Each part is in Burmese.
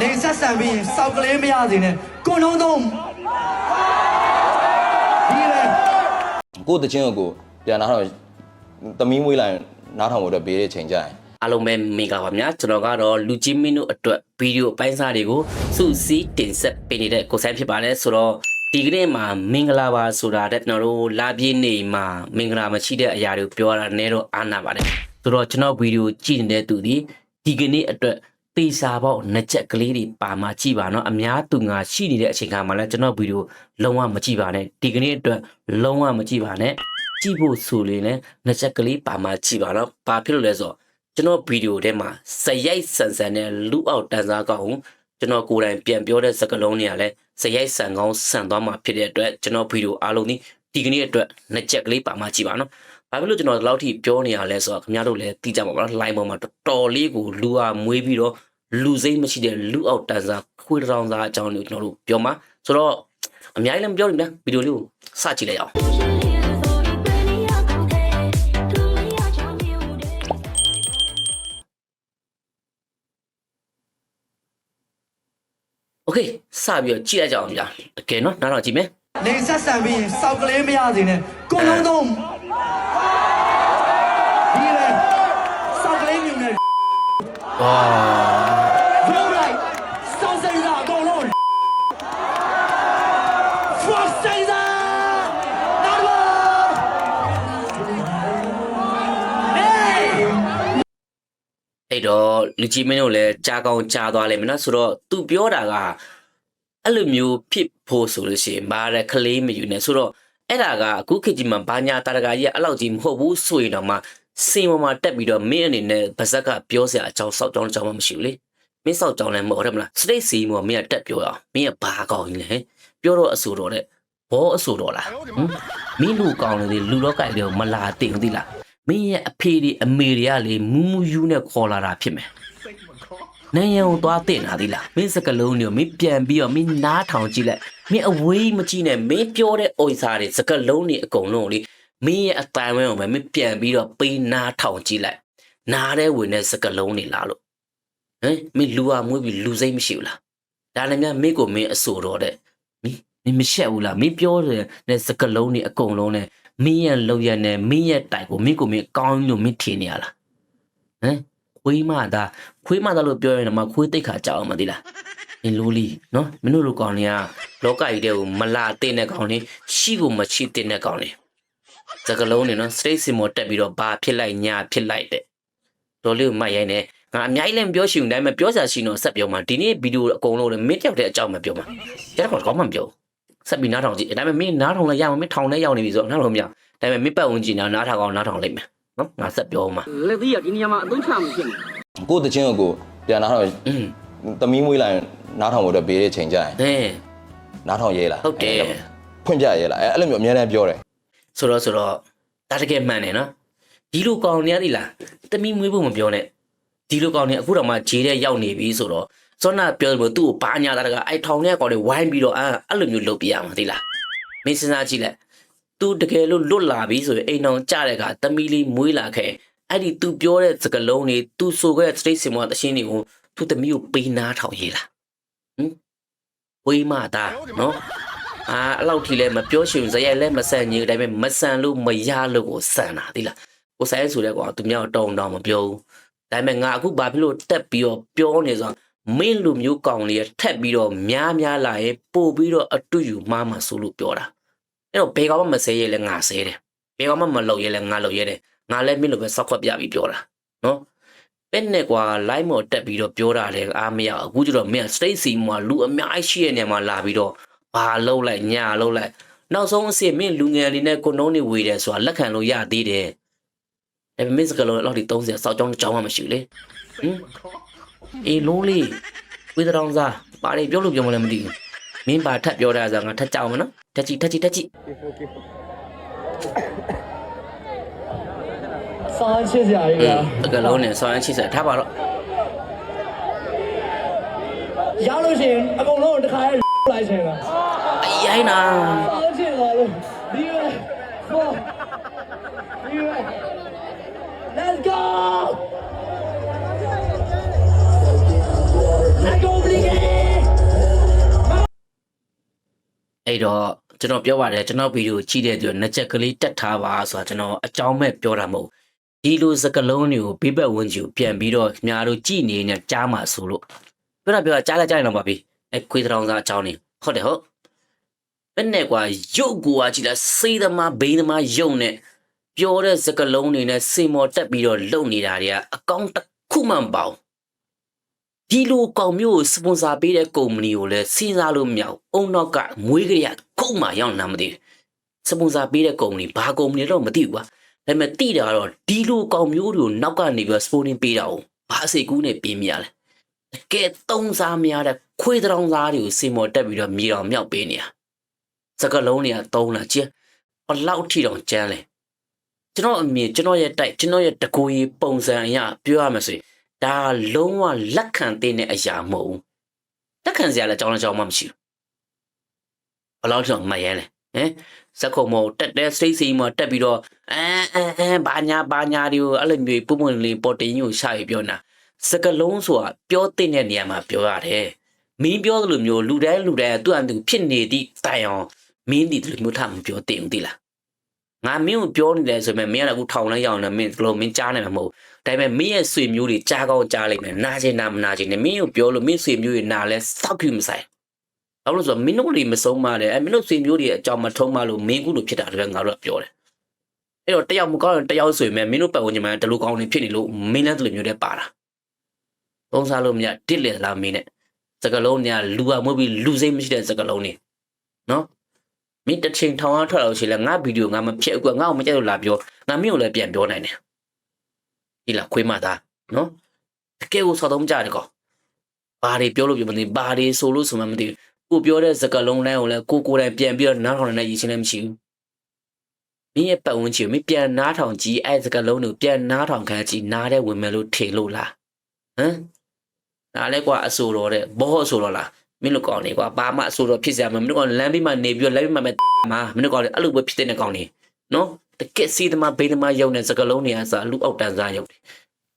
လိန်ဆက်ဆန်ပြီးရင်စောက်ကလေးမရစေနဲ့ကိုနှုံးသုံးဒီလေကိုယ့်တချင်းကိုကိုပြန်နားထောင်သမီးမွေးလိုက်နားထောင်ဖို့အတွက်ပေးတဲ့ချိန်ကြရင်အားလုံးပဲမင်္ဂလာပါများကျွန်တော်ကတော့လူကြီးမင်းတို့အတွက်ဗီဒီယိုပိုင်းစားတွေကိုစုစည်းတင်ဆက်ပေးနေတဲ့ကိုဆိုင်ဖြစ်ပါတယ်ဆိုတော့ဒီကနေ့မှာမင်္ဂလာပါဆိုတာတဲ့ကျွန်တော်တို့လာပြည့်နေမှာမင်္ဂလာမရှိတဲ့အရာတွေကိုပြောရတာနည်းတော့အားနာပါတယ်ဆိုတော့ကျွန်တော်ဗီဒီယိုကြည့်နေတဲ့သူဒီဒီကနေ့အတွက် တေစာပေါက်နှစ်ချက်ကလေးတွေပါမှကြည့်ပါနော်အများသူငါရှိနေတဲ့အချိန်ခါမှာလည်းကျွန်တော်ဗီဒီယိုလုံးဝမကြည့်ပါနဲ့ဒီကနေ့အတွက်လုံးဝမကြည့်ပါနဲ့ကြည့်ဖို့ဆိုရင်လည်းနှစ်ချက်ကလေးပါမှကြည့်ပါနော်ဘာဖြစ်လို့လဲဆိုတော့ကျွန်တော်ဗီဒီယိုထဲမှာစရိုက်ဆန်ဆန်နဲ့လူအောက်တန်းစားကောင်းကျွန်တော်ကိုယ်တိုင်ပြန်ပြောတဲ့စကားလုံးတွေကလည်းစရိုက်ဆန်ကောင်းဆန်သွားမှာဖြစ်တဲ့အတွက်ကျွန်တော်ဗီဒီယိုအားလုံးဒီဒီကနေ့အတွက်နှစ်ချက်ကလေးပါမှကြည့်ပါနော်။ ဘာဖြစ်လို့ကျွန်တော်ဒီလောက်ထိပြောနေရလဲဆိုတော့ခင်ဗျားတို့လည်းသိကြပါပါနော်။ line ပေါ်မှာတော်တော်လေးကိုလူအားမွေးပြီးတော့လူစိမ့်မရှိတဲ့လူအောက်တန်းစားခွေးတောင်စားအကြောင်းကိုကျွန်တော်တို့ပြောမှာဆိုတော့အများကြီးလည်းမပြောလို့ဗျာဗီဒီယိုလေးကိုစကြည့်လိုက်အောင် โอเคစပြီးတော့ကြည့်လိုက်ကြအောင်ဗျာတကယ်နော်နားတော့ကြည့်မယ် လိန်ဆက်ဆန်ပြီးရင်စောက်ကလေးမရစေနဲ့ကိုနှုံးသုံး ဒီလေစောက်ကလေးမြူနေဝါရိုးလိုက်စောက်စိမ့်တာအကုန်လုံး First စိမ့်တာနားပါ Hey အဲ့တော့လူကြီးမင်းတို့လည်းကြားကောင်းကြားသွားလိမ့်မယ်နော်ဆိုတော့သူပြောတာကအဲ့လိုမျိုးဖြစ်ဖို့ဆိုလို့ရှိရင်မာရကလေးမယူနဲ့ဆိုတော့ အဲ့ဒါကအခုခေတ်ကြီးမှာဘာညာတာတကာကြီးကအဲ့လောက်ကြီးမဟုတ်ဘူးဆိုရင်တော့မှစင်ပေါ်မှာတက်ပြီးတော့မင်းအနေနဲ့ဗဇက်ကပြောစရာအကြောင်းစောက်ကြောင်းအကြောင်းမှမရှိဘူးလေမင်းစောက်ကြောင်းလည်းမဟုတ်တယ်မလားစတိတ်စီမောမင်းကတက်ပြောရအောင်မင်းကဘာကောင်းကြီးလဲဟဲ့ပြောတော့အဆူတော့တဲ့ဘောအဆူတော့လားဟမ်မင်းလူကောင်းလေလူတော့ကြိုက်တယ်မလာတင်သီလားမင်းရဲ့အဖေတွေအမေတွေကလေမူးမူးယူနဲ့ခေါ်လာတာဖြစ်မယ်။ နိုင်ရန်ကိုသွားတင်တာဒီလားမင်းစကလုံးတွေကိုမင်းပြန်ပြီးတော့မင်းနားထောင်ကြည့်လိုက်မင်းအဝေးမကြည့်နဲ့မင်းပြောတဲ့အိုစာတွေစကလုံးတွေအကုန်လုံးကိုလေမင်းရဲ့အတန်ဝဲကိုပဲမင်းပြန်ပြီးတော့ပေးနားထောင်ကြည့်လိုက်နားတဲ့ဝင်တဲ့စကလုံးတွေလားလို့ဟမ်မင်းလူဟာမွေးပြီးလူစိတ်မရှိဘူးလားဒါလည်းများမင်းကိုမင်းအဆိုတော်တဲ့မင်းမင်းမရှက်ဘူးလားမင်းပြောတဲ့စကလုံးတွေအကုန်လုံးနဲ့မင်းရဲ့လောက်ရနဲ့မင်းရဲ့တိုက်ကိုမင်းကိုမင်းကောင်းလို့မင်းထင်နေရလားဟမ် ခွေးမသားခွေးမသားလို့ပြောရင်တော့မခွေးတိတ်ခါကြောက်အောင်မသိလားအင်းလိုလီနော်မင်းတို့လိုကောင်တွေကလောကကြီးတဲ့ကိုမလာတဲ့တဲ့ကောင်တွေရှိကိုမရှိတဲ့တဲ့ကောင်တွေစကလုံးတွေနော်စတိတ်စင်မောတက်ပြီးတော့ဘာဖြစ်လိုက်ညာဖြစ်လိုက်တဲ့တော်လေးကိုမှတ်ရိုင်းနေငါအများကြီးလည်းမပြောရှိဘူးဒါပေမဲ့ပြောစရာရှိတော့ဆက်ပြောမှာဒီနေ့ဗီဒီယိုအကုန်လုံးလည်းမင်းတယောက်တည်းအကြောင်းမပြောမှာရတော့ကောင်းမှမပြောဘူးဆက်ပြီးနားထောင်ကြည့်ဒါပေမဲ့မင်းနားထောင်လည်းရမှာမင်းထောင်လည်းရောက်နေပြီဆိုတော့နားထောင်မရဒါပေမဲ့မင်းပတ်ဝန်းကျင်နားနားထောင်အောင်နားထောင်လိုက်မယ် နော်ငါဆက်ပြောမှာလက်သီးကဒီနေရာမှာအသုံးချမှုဖြစ်နေကိုယ့်တချင်းကိုကိုပြန်နားထောင်อืมသမီးမွေးလိုက်နားထောင်ဖို့အတွက်ပေးတဲ့ချိန်ကြရင်ဟဲ့နားထောင်ရဲလားဟုတ်တယ်ဖွင့်ပြရဲလားအဲ့အဲ့လိုမျိုးအများနဲ့ပြောတယ်ဆိုတော့ဆိုတော့ဒါတကယ်မှန်တယ်နော်ဒီလိုကောင်နေရသည်လားတမီမွေးဖို့မပြောနဲ့ဒီလိုကောင်နေအခုတော့မှဂျေးတဲ့ရောက်နေပြီဆိုတော့စောနာပြောလို့သူ့ကိုဘာညာတာတကအိုက်ထောင်တဲ့ကောင်တွေဝိုင်းပြီးတော့အဲ့အဲ့လိုမျိုးလုပ်ပြရမှာသိလားမင်းစဉ်းစားကြည့်လိုက် သူတကယ်လို့လွတ်လာပြီဆိုရင်အိမ်အောင်ကြတဲ့အခါသမီးလေးမွေးလာခဲ့အဲ့ဒီသူပြောတဲ့စကားလုံးတွေသူဆိုခဲ့တဲ့ state စင်မအရှင်းတွေကိုသူသမီးကိုပေးနာထောင်ရေးလာဟင်ဝေးမသားနော်အာအဲ့လောက်ထိလည်းမပြောရှင်ဇရက်လည်းမဆန်ကြီးဒါပေမဲ့မဆန်လို့မရလို့ကိုဆန်တာသိလားကိုဆိုင်ဆိုတဲ့ကောင်သူမြောက်တောင်းတောင်းမပြောဘူးဒါပေမဲ့ငါအခုဘာဖြစ်လို့တက်ပြီးတော့ပြောနေဆိုမင်းလူမျိုးကောင်လေးထက်ပြီးတော့များများလာရင်ပို့ပြီးတော့အတူယူမှမှဆိုလို့ပြောတာ အဲ့တော့ဘယ်ကောင်မှမဆဲရဲလဲငါဆဲတယ်ဘယ်ကောင်မှမလုပ်ရဲလဲငါလုပ်ရဲတယ်ငါလည်းမင်းလိုပဲစောက်ခွက်ပြပြီးပြောတာနော်ပဲနဲ့ကွာ line မော်တက်ပြီးတော့ပြောတာလေအားမရဘူးအခုကျတော့မင်း state စီမှာလူအများကြီးရှိတဲ့နေရာမှာလာပြီးတော့ဘာလုံးလိုက်ညာလုံးလိုက်နောက်ဆုံးအစ်စ်မင်းလူငယ်လေးနဲ့ကိုနှုံးနေဝေတယ်ဆိုတာလက်ခံလို့ရသေးတယ်ဒါပေမဲ့စကလုံးအဲ့လောက်ဒီ30စောက်ကြောင်းတစ်ကြောင်းမှမရှိဘူးလေဟင်အေးလုံးလေးဝေးတောင်စားဘာတွေပြောလို့ပြောမလဲမသိဘူးမင်းဘာထပ်ပြောတာဆိုငါထပ်ကြောက်မနော် တက်ကြည့်တက်ကြည့်တက်ကြည့်စားချစ်စရာကြီးအေးလားစကလုံးနဲ့ဆောင်းရမ်းချိဆက်ထားပါတော့ရောက်လို့ရှိရင်အကုန်လုံးကိုတစ်ခါရဲလိုက်ချင်တာအရိုင်းနာစားချစ်ပါလို့ဒီလေ အဲ့တော့ကျွန်တော်ပြောပါတယ်ကျွန်တော်ဗီဒီယိုကြည့်တဲ့သူကနှစ်ချက်ကလေးတက်ထားပါဆိုတာကျွန်တော်အကြောင်းမဲ့ပြောတာမဟုတ်ဘူးဒီလိုစကလုံးတွေကိုဘေးဘက်ဝန်းကျင်ကိုပြန်ပြီးတော့ခင်ဗျားတို့ကြည်နေနေကြားမှာဆိုလို့ပြောတာပြောတာကြားလိုက်ကြားရင်တော့ပါပြီအဲခွေးတောင်စားအကြောင်းနေဟုတ်တယ်ဟုတ်ဘယ်နဲ့ကွာရုပ်ကွာကြည်လားစေးသမားဘိန်းသမားရုပ်နဲ့ပြောတဲ့စကလုံးတွေနဲ့စင်မော်တက်ပြီးတော့လုံနေတာတွေကအကောင့်တစ်ခုမှမပေါဘူး ဒီလိုကောင်မျိုးကိုစပွန်ဆာပေးတဲ့ကုမ္ပဏီကိုလည်းစဉ်းစားလို့မရဘူး။အုံနောက်ကမွေးကြရခုံမှရောက်လာမသိဘူး။စပွန်ဆာပေးတဲ့ကုမ္ပဏီဘာကုမ္ပဏီတော့မသိဘူးကွာ။ဒါပေမဲ့တိတာကတော့ဒီလိုကောင်မျိုးတွေကိုနောက်ကနေပြီးစပွန်ဆာပေးတာ哦။ဘာအစိတ်ကူးနဲ့ပြင်းမြရလဲ။တကယ်သုံးစားများတဲ့ခွေးတောင်စားတွေကိုစင်မော်တက်ပြီးတော့မြေတော်မြောက်ပေးနေတာ။စကလုံးတွေကသုံးလာချင်းဘလောက်ထိတောင်ကျန်းလဲ။ကျွန်တော်အမြင်ကျွန်တော်ရဲ့တိုက်ကျွန်တော်ရဲ့တကူကြီးပုံစံအရပြောရမယ်ဆိုရင် ဒါလုံးဝလက်ခံတဲ့အရာမဟုတ်ဘူးလက်ခံစရာလည်းအကြောင်းလည်းအကြောင်းမှမရှိဘူးဘယ်လောက်ကြောင့်မရဲလဲဟမ်စက်ခုံမောတက်တဲ့စိတ်စီမောတက်ပြီးတော့အဲအဲအဲဘာညာဘာညာဒီကိုအဲ့လိုမျိုးပုံပုံလေးပေါ်တင်ကိုရှာပြီးပြောနေတာစကလုံးဆိုတာပြောတဲ့နေရာမှာပြောရတယ်မင်းပြောသလိုမျိုးလူတိုင်းလူတိုင်းသူ့အတူဖြစ်နေသည့်တိုင်အောင်မင်းဒီလိုမျိုးထားမပြောတင်ဘူးတိလားငါမင်းကိုပြောနေတယ်ဆိုပေမဲ့မင်းကလည်းအခုထောင်လဲရောက်နေမင်းဒီလိုမင်းကြားနေမှာမဟုတ် ဒါပေမဲ့မင်းရဲ့ဆွေမျိုးတွေကြားကောင်းကြားလိုက်မယ်နာကျင်နာမနာကျင်နဲ့မင်းကိုပြောလို့မင်းဆွေမျိုးတွေနာလဲစောက်ကြည့်မဆိုင်ဘာလို့လဲဆိုတော့မင်းတို့တွေမဆုံးမတယ်အဲမင်းတို့ဆွေမျိုးတွေအကြောင်းမထုံးမလို့မင်းကူလို့ဖြစ်တာတည်းငါတို့ကပြောတယ်အဲ့တော့တယောက်မကောင်းရင်တယောက်ဆိုရင်မင်းတို့ပတ်ဝန်းကျင်မှာတလူကောင်းနေဖြစ်နေလို့မင်းလည်းတလူမျိုးတွေပါတာပုံစားလို့မရတစ်လေလားမင်းနဲ့စကလုံးညာလူကမဟုတ်ပြီးလူစိတ်မရှိတဲ့စကလုံးနေနော်မင်းတစ်ချိန်ထောင်အောင်ထွက်လို့ရှိရင်ငါဗီဒီယိုငါမဖြစ်ဘူးကငါ့ကိုမကြိုက်လို့လာပြောငါမင်းကိုလည်းပြန်ပြောနိုင်တယ်ဒီ လားခွေးမသားနော်တကယ်ကိုစောက်တော့မကြတယ်ကောဘာတွေပြောလို့ပြောမသိဘူးဘာတွေဆိုလို့ဆိုမှမသိဘူးကိုပြောတဲ့စကားလုံးတိုင်းကိုလည်းကိုကိုယ်တိုင်ပြန်ပြီးတော့နားထောင်နေတဲ့ရည်ချင်းလည်းမရှိဘူးမင်းရဲ့ပတ်ဝန်းကျင်ကိုမင်းပြန်နားထောင်ကြည့်အဲ့စကားလုံးကိုပြန်နားထောင်ခံကြည့်နားတဲ့ဝင်မယ်လို့ထင်လို့လားဟမ်ဒါလည်းကွာအဆိုတော်တဲ့ဘောအဆိုတော်လားမင်းတို့ကောင်းနေကွာဘာမှအဆိုတော်ဖြစ်စရာမမင်းတို့ကောင်းလမ်းပြီးမှနေပြီးတော့လမ်းပြီးမှပဲမာမင်းတို့ကောင်းလေအဲ့လိုပဲဖြစ်တဲ့ကောင်းနေနော် တကက်စီသမားဘိသမားရုံနဲ့စကလုံးတွေကစားလူအောက်တန်းစားရုံတွေ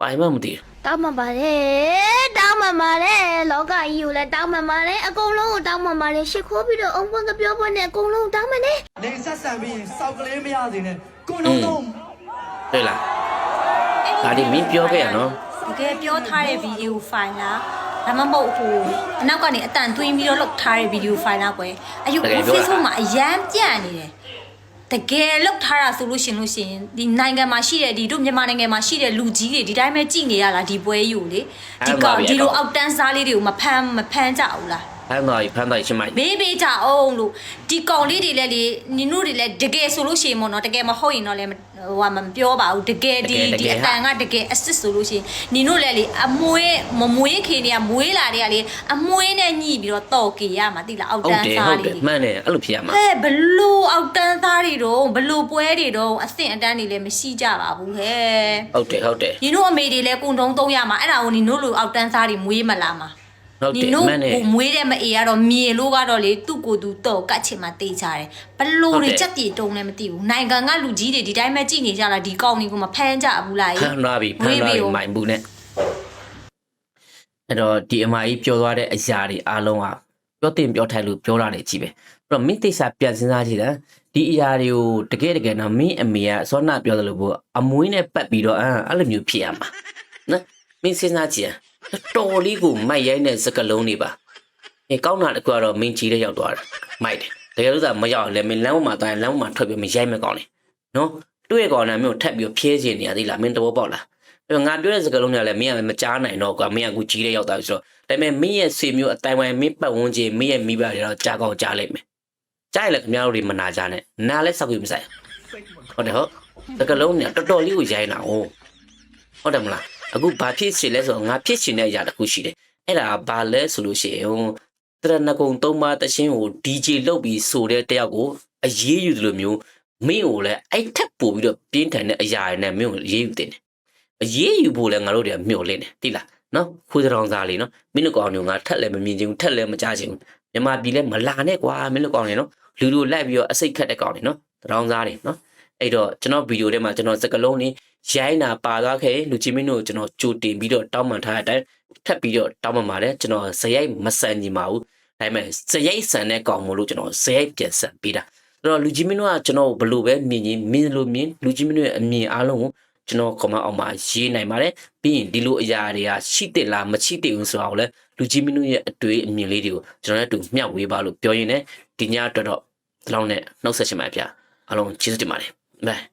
ဘာမှမသိဘူးတောင်းပန်ပါတယ်တောင်းပန်ပါတယ်လောကကြီးကိုလည်းတောင်းပန်ပါတယ်အကုန်လုံးကိုတောင်းပန်ပါတယ်ရှ िख ိုးပြီးတော့အုံပွင့်ကပြောပွင့်နဲ့အကုန်လုံးတောင်းပန်တယ်နေဆက်ဆံပြီးရင်စောက်ကလေးမရစေနဲ့ကိုလုံးလုံးတွေ့လားဒါဒီမင်းပြောခဲ့ရနော်တကယ်ပြောထားတဲ့ဗီဒီယိုဖိုင်လားဒါမှမဟုတ်ဟိုအနောက်ကနေအတန်သွင်းပြီးတော့လောက်ထားတဲ့ဗီဒီယိုဖိုင်လားကွယ်အယူ Facebook မှာအရန်ပြန့်နေတယ် တကယ်လောက်ထားတာဆိုလို့ရှင်လို့ရှင်ဒီနိုင်ငံမှာရှိတဲ့ဒီတို့မြန်မာနိုင်ငံမှာရှိတဲ့လူကြီးတွေဒီတိုင်းပဲကြည်နေရလားဒီပွဲယူလေဒီကောင်ဒီလိုအောက်တန်းစားလေးတွေကိုမဖမ်းမဖမ်းကြဘူးလား ဖမ်းသွားပြီဖမ်းသွားပြီရှင်းမိုက်ဘေးဘေးကြအောင်လို့ဒီကောင်လေးတွေလည်းလေနင်တို့တွေလည်းတကယ်ဆိုလို့ရှိရင်မို့နော်တကယ်မဟုတ်ရင်တော့လည်းဟိုဟာမပြောပါဘူးတကယ်ဒီဒီအတန်ကတကယ် assist ဆိုလို့ရှိရင်နင်တို့လည်းလေအမွေးမမွေးခင်တွေကမွေးလာတွေကလေအမွေးနဲ့ညှိပြီးတော့တော်ကေရမှာတိလားအောက်ဟုတ်တန်းတယ်သားဟုတ်တွေတယ်မှန်တယ်အဲ့လိုဖြစ်ရမှာဟဲ့ဘလို့အောက်တန်းသားတွေတော့ဘလို့ပွဲတွေတော့အဆင့်အတန်းတွေလည်းမရှိကြပါဘူးဟဲ့ဟုတ်တယ်ဟုတ်တယ်နင်တို့အမေတွေလည်းကုံတုံးသုံးရမှာအဲ့ဒါကိုနင်တို့လိုအောက်တန်းသားတွေမွေးမလာမှာ ဟုတ်ဒီတယ်နို့မှန်တယ်ကိုမွေးတဲ့မအေကတော့မြေလို့ကတော့လေသူ့ကိုယ်သူတော့ကတ်ချင်မှတေးကြတယ်ဘလို့ဟုတ်တွေတယ်ချက်ပြေတုံးလည်းမသိဘူးနိုင်ငံကလူကြီးတွေဒီတိုင်းပဲကြည်နေကြတာဒီကောင်းတွေကိုမဖမ်းကြဘူးလားဖမ်းသွားပြီဖမ်းသွားပြီမိုင်ဘူးနဲ့အဲ့တော့ဒီအမကြီးပြောသွားတဲ့အရာတွေအားလုံးကပြောတင်ပြောထိုင်လို့ပြောတာတွေကြီးပဲအဲ့တော့မင်းသိစာပြန်စဉ်းစားကြည့်တယ်ဒီအရာတွေကိုတကယ်တကယ်တော့မင်းအမေကစောနာပြောတယ်လို့ပေါ့အမွေးနဲ့ပတ်ပြီးတော့အဲ့အဲ့လိုမျိုးဖြစ်ရမှာနော်မင်းစဉ်းစားကြည့် တော်လေးကိုမိုက်ရိုင်းတဲ့စကလုံးတွေပါအဲကောင်းတာတကူကတော့မင်းကြီးတဲ့ရောက်သွားတယ်မိုက်တယ်တကယ်လို့သာမရောက်ရင်လည်းမင်းလမ်းပေါ်မှာတိုင်းလမ်းပေါ်မှာထွက်ပြီးမရိုက်မကောင်းလေနော်တွေ့ကောင်းတာမျိုးထပ်ပြီးဖြဲချင်နေရသေးလားမင်းတဘောပေါက်လားအဲ့တော့ငါပြောတဲ့စကားလုံးတွေကလည်းမင်းကမကြားနိုင်တော့ကွာမင်းကအခုကြီးတဲ့ရောက်သွားပြီဆိုတော့ဒါပေမဲ့မင်းရဲ့ဆွေမျိုးအတိုင်းဝိုင်းမင်းပတ်ဝန်းကျင်မင်းရဲ့မိဘတွေတော့ကြားကောင်းကြားလိုက်မယ်ကြားရင်လည်းခင်ဗျားတို့တွေမနာကြနဲ့နားလဲစောက်ပြီးမဆိုင်ဟုတ်တယ်ဟုတ်စကားလုံးတွေကတော်တော်လေးကိုရိုင်းတာ哦ဟုတ်တယ်မလား အခုဘာဖြစ်ရှင်လဲဆိုတော့ငါဖြစ်ရှင်တဲ့အရာတစ်ခုရှိတယ်အဲ့ဒါဘာလဲဆိုလို့ရှိရင်တရဏဂုံသုံးပါးတခြင်းကို DJ လုပ်ပြီးဆိုတဲ့တယောက်ကိုအရေးယူတယ်လို့မျိုးမင်းကိုလည်းအဲ့ထက်ပို့ပြီးတော့ပြင်းထန်တဲ့အရာတွေနဲ့မင်းကိုအရေးယူတင်တယ်အရေးယူဖို့လဲငါတို့တွေကမျှော်လင့်တယ်တိလားနော်ခိုးတောင်စားလေးနော်မင်းတို့ကောင်မျိုးငါထက်လည်းမမြင်ချင်ဘူးထက်လည်းမကြားချင်ဘူးမြန်မာပြည်လည်းမလာနဲ့ကွာမင်းတို့ကောင်နေနော်လူလူလိုက်ပြီးတော့အစိတ်ခတ်တဲ့ကောင်နေနော်တောင်စားတွေနော် အဲ့တော့ကျွန်တော်ဗီဒီယိုထဲမှာကျွန်တော်စကလုံးလေးရိုင်းတာပါသွားခဲ့လူချင်းမင်းတို့ကျွန်တော်ကြိုတင်ပြီးတော့တောင်းပန်ထားတဲ့အတိုင်းထပ်ပြီးတော့တောင်းပန်ပါတယ်ကျွန်တော်ဇယိုက်မဆန်ညီပါဘူးဒါပေမဲ့ဇယိုက်ဆန်တဲ့ကောင်မို့လို့ကျွန်တော်ဇယိုက်ပြန်ဆက်ပေးတာအဲ့တော့လူကြီးမင်းတို့ကကျွန်တော်ဘလို့ပဲမြင်ရင်မြင်လို့မြင်လူကြီးမင်းတို့ရဲ့အမြင်အားလုံးကိုကျွန်တော် comment အောက်မှာရေးနိုင်ပါတယ်ပြီးရင်ဒီလိုအရာတွေကရှိတဲ့လားမရှိတဲ့ဘူးဆိုတာကိုလည်းလူကြီးမင်းတို့ရဲ့အတွေ့အမြင်လေးတွေကိုကျွန်တော်လည်းအတူမျှဝေပါလို့ပြောရင်းနဲ့ဒီညအတွက်တော့ဒီလောက်နဲ့နှုတ်ဆက်ချင်ပါတယ်ဗျာအားလုံးကျေးဇူးတင်ပါတယ် ဘိုင်